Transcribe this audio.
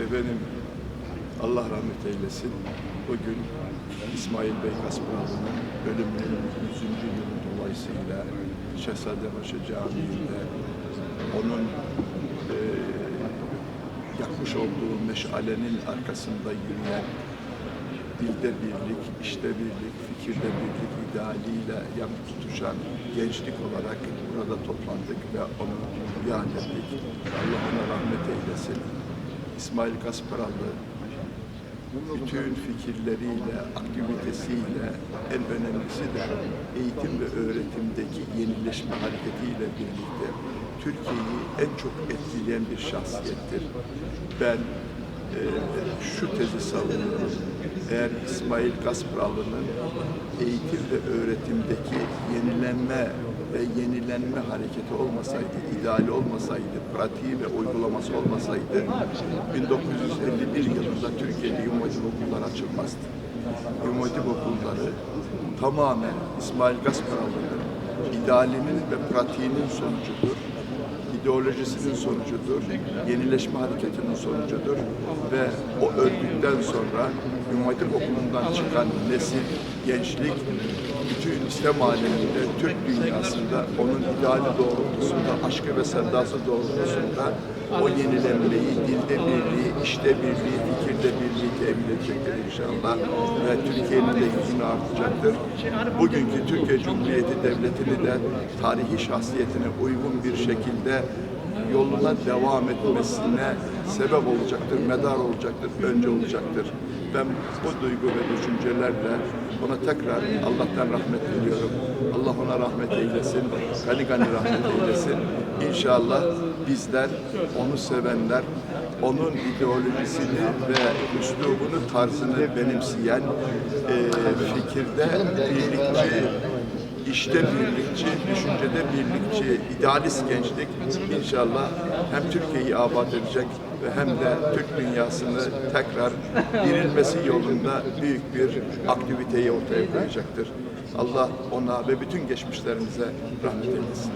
Efendim Allah rahmet eylesin. Bugün İsmail Bey Kasparalı'nın ölümünün 100. yılı dolayısıyla Şehzadebaşı Camii'nde onun e, yakmış olduğu meşalenin arkasında yürüyen dilde birlik, işte birlik, fikirde birlik idealiyle yan tutuşan gençlik olarak burada toplandık ve onu yad ettik. Allah ona rahmet eylesin. İsmail Kasparalı bütün fikirleriyle, aktivitesiyle, en önemlisi de eğitim ve öğretimdeki yenileşme hareketiyle birlikte Türkiye'yi en çok etkileyen bir şahsiyettir. Ben e, şu tezi savunuyorum. Eğer İsmail Kasparalı'nın eğitim ve öğretimdeki yenilenme ve yenilenme hareketi olmasaydı, ideali olmasaydı, pratiği ve uygulaması olmasaydı 1951 yılında Türkiye'de İmam Hatip okulları açılmazdı. Hatip okulları tamamen İsmail Gasparalı'nın idealinin ve pratiğinin sonucudur ideolojisinin sonucudur, yenileşme hareketinin sonucudur ve o öldükten sonra Hatip Okulu'ndan çıkan nesil, gençlik, İslam aleminde, Türk dünyasında onun ideali doğrultusunda, aşkı ve sevdası doğrultusunda o yenilenmeyi, dilde birliği, işte birliği, fikirde birliği temin edecektir inşallah ve Türkiye'nin de yüzünü artacaktır. Bugünkü Türkiye Cumhuriyeti Devleti'ni de tarihi şahsiyetine uygun bir şekilde yoluna devam etmesine sebep olacaktır, medar olacaktır, önce olacaktır. Ben bu duygu ve düşüncelerle ona tekrar Allah'tan rahmet diliyorum. Allah ona rahmet eylesin, gani gani rahmet eylesin. İnşallah bizler, onu sevenler, onun ideolojisini ve üslubunu, tarzını benimseyen e, fikirde birlikçi, işte birlikçi, düşüncede birlikçi, idealist gençlik inşallah hem Türkiye'yi abat edecek ve hem de Türk dünyasını tekrar dirilmesi yolunda büyük bir aktiviteyi ortaya koyacaktır. Allah ona ve bütün geçmişlerimize rahmet eylesin.